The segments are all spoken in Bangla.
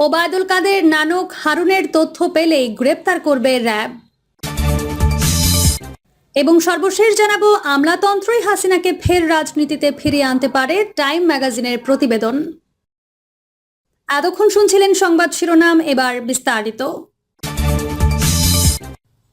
ওবায়দুল কাদের, নানক হারুনের তথ্য পেলেই গ্রেপ্তার করবে র্যাব। এবং সর্বশেষ জানাব, আমলাতন্ত্রই হাসিনাকে ফের রাজনীতিতে ফিরিয়ে আনতে পারে টাইম ম্যাগাজিনের প্রতিবেদন। এতক্ষণ শুনছিলেন সংবাদ শিরোনাম, এবার বিস্তারিত।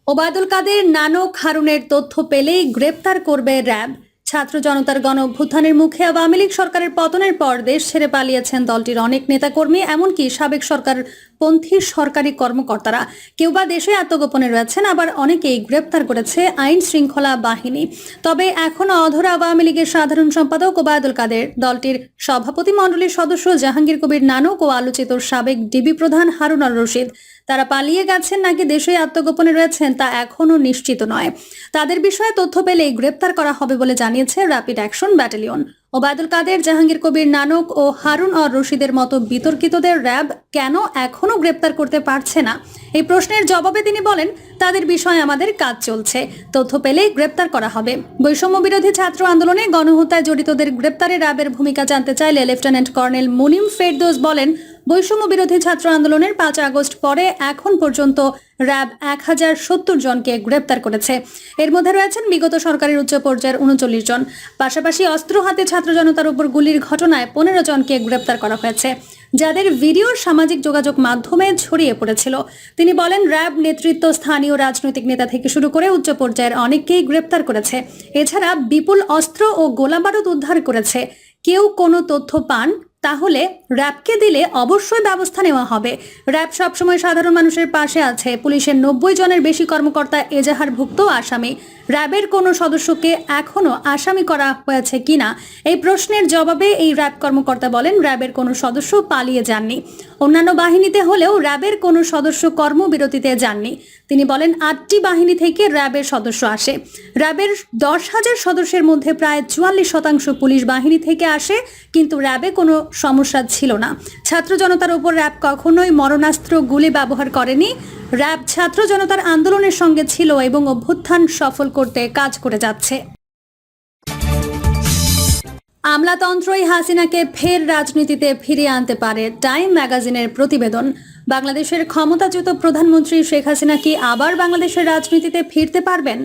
ওবায়দুল কাদের, নানক হারুনের তথ্য পেলেই গ্রেপ্তার করবে র্যাব। ছাত্র জনতার গণ অভ্যুত্থানের মুখে আওয়ামী লীগ সরকারের পতনের পর দেশ ছেড়ে পালিয়েছেন দলটির অনেক নেতাকর্মী, এমনকি সাবেক সরকার পন্থী সরকারি কর্মকর্তারা। কেউ বা দেশে আত্মগোপনে রয়েছেন, আবার অনেকেই গ্রেপ্তার করেছে আইন শৃঙ্খলা বাহিনী। তবে এখনও অধরা আওয়ামী লীগের সাধারণ সম্পাদক ওবায়দুল কাদের, দলটির সভাপতি মণ্ডলীর সদস্য জাহাঙ্গীর কবির নানক ও আলোচিত সাবেক ডিবি প্রধান হারুন আর রশিদ। তারা পালিয়ে গেছেন নাকি দেশে আত্মগোপনে রয়েছেন তা এখনও নিশ্চিত নয়। তাদের বিষয়ে তথ্য পেলেই গ্রেপ্তার করা হবে বলে জানিয়েছে rapid action battalion Obaidul Quader, Jahangir Kabir Nanak O Harun or রশিদের মতো বিতর্কিতদের র্যাব কেন এখনও গ্রেপ্তার করতে পারছে না? এই প্রশ্নের জবাবে তিনি বলেন, তাদের বিষয়ে আমাদের কাজ চলছে। তথ্য পেলেই গ্রেপ্তার করা হবে। বৈষম্য বিরোধী ছাত্র আন্দোলনে গণহত্যায় জড়িতদের গ্রেপ্তারে র্যাবের ভূমিকা জানতে চাইলে লেফটেন্যান্ট কর্নেল মুনিম ফেরদোস বলেন, বৈষম্য বিরোধী ছাত্র আন্দোলনের পাঁচ আগস্ট পরে এখন পর্যন্ত র্যাব এক হাজার সত্তর জনকে গ্রেপ্তার করেছে। এর মধ্যে রয়েছেন বিগত সরকারের উচ্চ পর্যায়ের উনচল্লিশ জন। পাশাপাশি অস্ত্র হাতে ছাত্র জনতার উপর গুলির ঘটনায় পনেরো জনকে গ্রেপ্তার করা হয়েছে। যাদের ভিডিও সামাজিক যোগাযোগ মাধ্যমে ছড়িয়ে পড়েছিল। তিনি বলেন, র্যাব নেতৃত্ব স্থানীয় রাজনৈতিক নেতা থেকে শুরু করে উচ্চ পর্যায়ের অনেককেই গ্রেপ্তার করেছে। এছাড়া বিপুল অস্ত্র ও গোলাবারুদ উদ্ধার করেছে। কেউ কোনো তথ্য পান? তাহলে র্যাবকে দিলে অবশ্যই ব্যবস্থা নেওয়া হবে। র্যাব সবসময় সাধারণ মানুষের পাশে আছে। পুলিশের নব্বই জনের বেশি কর্মকর্তা এজাহারভুক্ত আসামি। র্যাবের কোনো সদস্যকে এখনও আসামি করা হয়েছে কিনা, এই প্রশ্নের জবাবে এই র্যাব কর্মকর্তা বলেন, র্যাবের কোনো সদস্য পালিয়ে যাননি। অন্যান্য বাহিনীতে হলেও র্যাবের কোনো সদস্য কর্মবিরতিতে যাননি। তিনি বলেন, আটটি বাহিনী থেকে র্যাবের সদস্য আসে। র্যাবের দশ হাজার সদস্যের মধ্যে প্রায় চুয়াল্লিশ শতাংশ পুলিশ বাহিনী থেকে আসে, কিন্তু র্যাবে কোনো সমস্যা ছিল না। ছাত্র জনতার উপর র্যাব কখনোই মরণাস্ত্র গুলি ব্যবহার করেনি। র্যাব ছাত্র জনতার আন্দোলনের সঙ্গে ছিল এবং অভ্যুত্থান সফল করতে কাজ করে যাচ্ছে। আমলাতন্ত্রই হাসিনাকে ফের রাজনীতিতে ফিরিয়ে আনতে পারে টাইম ম্যাগাজিনের প্রতিবেদন। বাংলাদেশের ক্ষমতাচ্যুত প্রধানমন্ত্রী শেখ হাসিনা কি আবার বাংলাদেশের রাজনীতিতে ফিরতে পারবেন?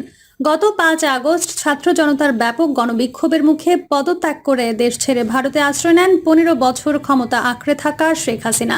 গত পাঁচ আগস্ট ছাত্র জনতার ব্যাপক গণবিক্ষোভের মুখে পদত্যাগ করে দেশ ছেড়ে ভারতে আশ্রয় নেন পনেরো বছর ক্ষমতা আঁকড়ে থাকা শেখ হাসিনা।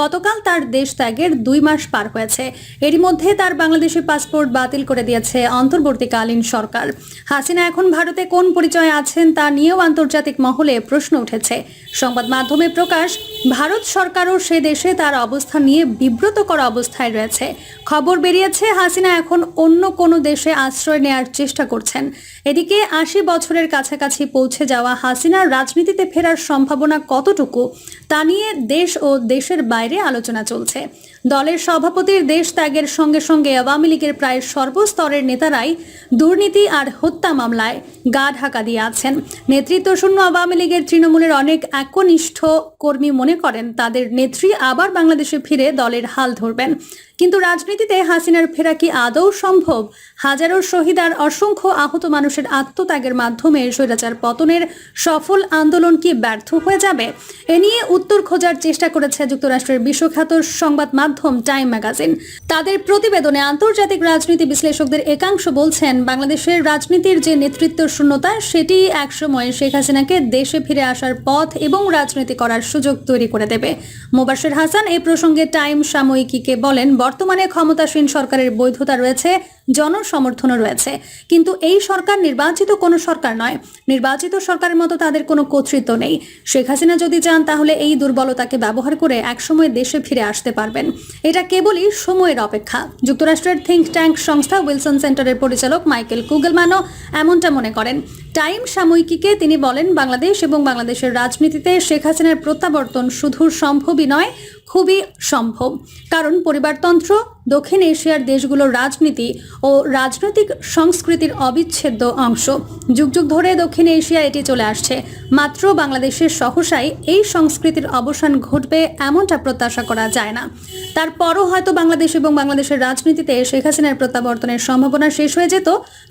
গতকাল তার দেশ ত্যাগের দুই মাস পার হয়েছে। এরই মধ্যে তার বাংলাদেশি পাসপোর্ট বাতিল করে দিয়েছে অন্তর্বর্তীকালীন সরকার। হাসিনা এখন ভারতে কোন পরিচয়ে আছেন তা নিয়েও আন্তর্জাতিক মহলে প্রশ্ন উঠেছে। সংবাদ মাধ্যমে প্রকাশ ভারত সরকারও সে দেশে তার অবস্থা নিয়ে বিব্রতকর অবস্থায় রয়েছে। খবর বেরিয়েছে, হাসিনা এখন অন্য কোনো দেশে আশ্রয় নেয়ার চেষ্টা করছেন। এদিকে আশি বছরের কাছাকাছি পৌঁছে যাওয়া হাসিনার রাজনীতিতে ফেরার সম্ভাবনা কতটুকু, তা নিয়ে দেশ ও দেশের বাইরে আলোচনা চলছে। দলের সভাপতির দেশ ত্যাগের সঙ্গে সঙ্গে আওয়ামী লীগের প্রায় সর্বস্তরের নেতারাই দুর্নীতি আর হত্যা মামলায় গা ঢাকা দিয়ে আছেন। নেতৃত্ব শূন্য আওয়ামী লীগের তৃণমূলের অনেক একনিষ্ঠ কর্মী মনে করেন, তাদের নেত্রী আবার বাংলাদেশে ফিরে দলের হাল ধরবেন। কিন্তু রাজনীতিতে হাসিনার ফেরা কি আদৌ সম্ভব? হাজারো শহীদ আর অসংখ্য আহত মানুষের আত্মত্যাগের মাধ্যমে স্বৈরাচার পতনের সফল আন্দোলন কি ব্যর্থ হয়ে যাবে? এ নিয়ে উত্তর খোঁজার চেষ্টা করেছে যুক্তরাষ্ট্রের বিশ্বখ্যাত সংবাদ মাধ্যম টাইম ম্যাগাজিন। তাদের প্রতিবেদনে আন্তর্জাতিক রাজনীতি বিশ্লেষকদের একাংশ বলছেন, বাংলাদেশের রাজনীতির যে নেতৃত্ব শূন্যতা, সেটি একসময় শেখ হাসিনাকে দেশে ফিরে আসার পথ এবং রাজনীতি করার সুযোগ তৈরি করে দেবে। মোবাশ্বের হাসান এ প্রসঙ্গে টাইম সাময়িকীকে বলেন বর্তমানে ক্ষমতাসীন সরকারের বৈধতা রয়েছে, জনসমর্থনও রয়েছে। কিন্তু এই সরকার নির্বাচিত কোনো সরকার নয়। নির্বাচিত সরকারের মতো তাদের কোনো কর্তৃত্ব নেই। শেখ হাসিনা যদি চান, তাহলে এই দুর্বলতাকে ব্যবহার করে একসময় দেশে ফিরে আসতে পারবেন। এটা কেবলই সময়ের অপেক্ষা। যুক্তরাষ্ট্রের থিঙ্ক ট্যাঙ্ক সংস্থা উইলসন সেন্টারের পরিচালক মাইকেল কুগলম্যানও এমনটা মনে করেন। টাইম সাময়িকীকে তিনি বলেন, বাংলাদেশ এবং বাংলাদেশের রাজনীতিতে শেখ হাসিনার প্রত্যাবর্তন শুধু সম্ভবই নয় খুবই সম্ভব। কারণ পরিবারতন্ত্র দক্ষিণ এশিয়ার দেশগুলোর রাজনীতি ও রাজনৈতিক সংস্কৃতির অবিচ্ছেদ্য অংশ। যুগ যুগ ধরে দক্ষিণ এশিয়া এটি চলে আসছে। মাত্র বাংলাদেশের সহসাই এই সংস্কৃতির অবসান ঘটবে এমনটা প্রত্যাশা করা যায় না। তারপরও হয়তো বাংলাদেশ এবং বাংলাদেশের রাজনীতিতে শেখ হাসিনার প্রত্যাবর্তনের সম্ভাবনা শেষ হয়ে যেত,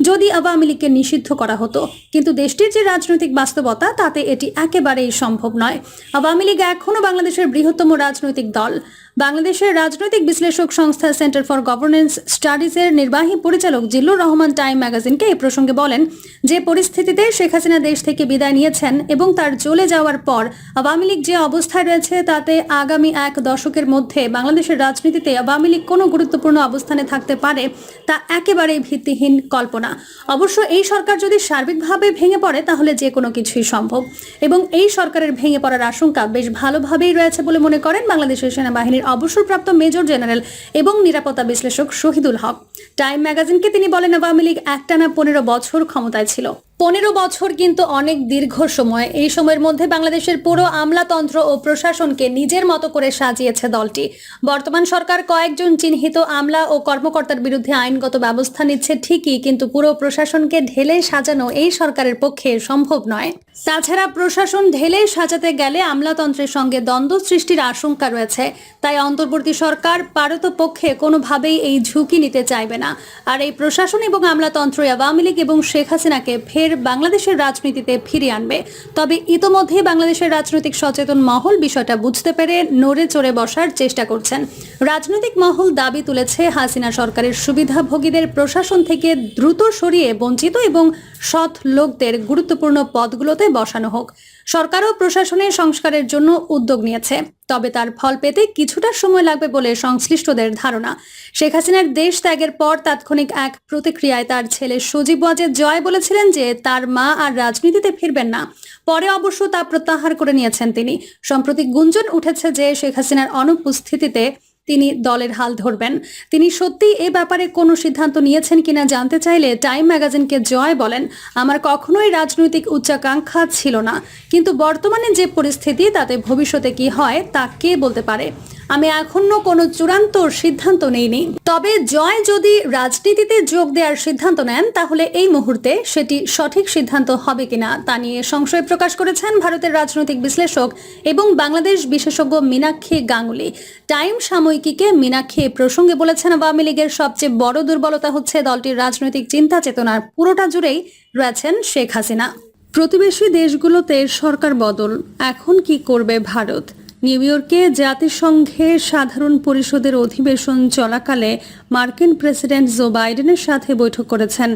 যদি আওয়ামী লীগকে নিষিদ্ধ করা হতো। কিন্তু দেশটির যে রাজনৈতিক বাস্তবতা, তাতে এটি একেবারেই সম্ভব নয়। আওয়ামী লীগ এখনও বাংলাদেশের বৃহত্তম রাজনৈতিক দল। বাংলাদেশের রাজনৈতিক বিশ্লেষক সংস্থা সেন্টার ফর গভর্নেন্স স্টাডিজের নির্বাহী পরিচালক জিল্লুর রহমান টাইম ম্যাগাজিনকে এই প্রসঙ্গে বলেন, যে পরিস্থিতিতে শেখ হাসিনা দেশ থেকে বিদায় নিয়েছেন এবং তার চলে যাওয়ার পর আওয়ামী লীগ যে অবস্থায় রয়েছে তাতে আগামী এক দশকের মধ্যে বাংলাদেশের রাজনীতিতে আওয়ামী লীগ কোনো গুরুত্বপূর্ণ অবস্থানে থাকতে পারে, তা একেবারেই ভিত্তিহীন কল্পনা। অবশ্য এই সরকার যদি সার্বিকভাবে ভেঙে পড়ে, তাহলে যে কোনো কিছুই সম্ভব। এবং এই সরকারের ভেঙে পড়ার আশঙ্কা বেশ ভালোভাবেই রয়েছে বলে মনে করেন বাংলাদেশের সেনাবাহিনীর অবসরপ্রাপ্ত মেজর জেনারেল এবং নিরাপত্তা বিশ্লেষক শহীদুল হক। টাইম ম্যাগাজিনকে তিনি বলেন, আওয়ামী লীগ একটানা পনেরো বছর ক্ষমতায় ছিল। পনেরো বছর কিন্তু অনেক দীর্ঘ সময়। এই সময়ের মধ্যে বাংলাদেশের পুরো আমলাতন্ত্র ও প্রশাসনকে নিজের মতো করে সাজিয়েছে দলটি। বর্তমান সরকার কয়েকজন চিহ্নিত আমলা ও কর্মকর্তার বিরুদ্ধে আইনগত ব্যবস্থা নিচ্ছে ঠিকই, কিন্তু পুরো প্রশাসনকে ঢেলে সাজানো এই সরকারের পক্ষে সম্ভব নয়। তাছাড়া প্রশাসন ঢেলে সাজাতে গেলে আমলাতন্ত্রের সঙ্গে দ্বন্দ্ব সৃষ্টির আশঙ্কা রয়েছে। তাই অন্তর্বর্তী সরকার পারত পক্ষে কোনোভাবেই এই ঝুঁকি নিতে চাইবে না। আর এই প্রশাসন এবং আমলাতন্ত্র আওয়ামী লীগ এবং শেখ হাসিনাকে ফের বাংলাদেশের রাজনীতিতে ফিরিয়ে আনবে। তবে ইতোমধ্যেই বাংলাদেশের রাজনৈতিক সচেতন মহল বিষয়টা বুঝতে পেরে নড়ে চড়ে বসার চেষ্টা করছেন। রাজনৈতিক মহল দাবি তুলেছে, হাসিনা সরকারের সুবিধাভোগীদের প্রশাসন থেকে দ্রুত সরিয়ে বঞ্চিত এবং সৎ লোকদের গুরুত্বপূর্ণ পদগুলোতে বসানো হোক। সরকারও প্রশাসনের সংস্কারের জন্য উদ্যোগ নিয়েছে, তবে তার ফল পেতে কিছুটা সময় লাগবে বলে সংশ্লিষ্টদের ধারণা। শেখ হাসিনার দেশ ত্যাগের পর তাৎক্ষণিক এক প্রতিক্রিয়ায় তার ছেলে সজীব ওয়াজেদ জয় বলেছিলেন যে তার মা আর রাজনীতিতে ফিরবেন না। পরে অবশ্য তা প্রত্যাহার করে নিয়েছেন তিনি। সম্প্রতি গুঞ্জন উঠেছে যে শেখ হাসিনার অনুপস্থিতিতে তিনি দলের হাল ধরবেন। তিনি সত্যি এ ব্যাপারে কোনো সিদ্ধান্ত নিয়েছেন কিনা জানতে চাইলে টাইম ম্যাগাজিনকে জয় বলেন, আমার কখনোই রাজনৈতিক উচ্চাকাঙ্ক্ষা ছিল না। কিন্তু বর্তমানে যে পরিস্থিতি, তাতে ভবিষ্যতে কি হয়, তা কে বলতে পারে? আমি এখনও কোনো চূড়ান্ত সিদ্ধান্ত নেইনি। তবে জয় যদি রাজনীতিতে যোগ দেওয়ার সিদ্ধান্ত নেন, তাহলে এই মুহূর্তে সেটি সঠিক সিদ্ধান্ত হবে কিনা তা নিয়ে সংশয় প্রকাশ করেছেন ভারতের রাজনৈতিক বিশ্লেষক এবং বাংলাদেশ বিশেষজ্ঞ মীনাক্ষী গাঙ্গুলি। টাইম সাময়িকীকে মীনাক্ষী প্রসঙ্গে বলেছেন, আওয়ামী লীগের সবচেয়ে বড় দুর্বলতা হচ্ছে দলটির রাজনৈতিক চিন্তা চেতনার পুরোটা জুড়েই রয়েছেন শেখ হাসিনা। প্রতিবেশী দেশগুলোতে সরকার বদল, এখন কি করবে ভারত? নিউ ইয়র্কে জাতিসংঘের সাধারণ পরিষদের অধিবেশন চলাকালে মার্কিন প্রেসিডেন্ট জো বাইডেনের সাথে বৈঠক করেছেন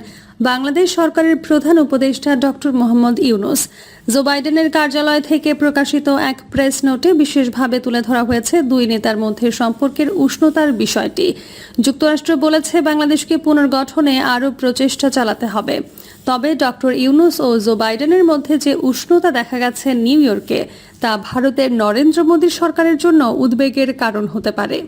বাংলাদেশ সরকারের প্রধান উপদেষ্টা ডক্টর মোহাম্মদ ইউনুস। জো বাইডেনের কার্যালয় থেকে প্রকাশিত এক প্রেস নোটে বিশেষভাবে তুলে ধরা হয়েছে দুই নেতার মধ্যে সম্পর্কের উষ্ণতার বিষয়টি। যুক্তরাষ্ট্র বলেছে, বাংলাদেশকে পুনর্গঠনে আরও প্রচেষ্টা চালাতে হবে। তবে ডক্টর ইউনুস ও জো বাইডেনের মধ্যে যে উষ্ণতা দেখা গেছে নিউ ইয়র্কে, তা ভারতের নরেন্দ্র মোদী সরকারের জন্য উদ্বেগের কারণ হতে পারে।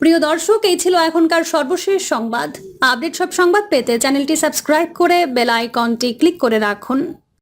প্রিয় দর্শক, এই ছিল এখনকার সর্বশেষ সংবাদ। আপডেট সব সংবাদ পেতে চ্যানেলটি সাবস্ক্রাইব করে বেল আইকনটি ক্লিক করে রাখুন।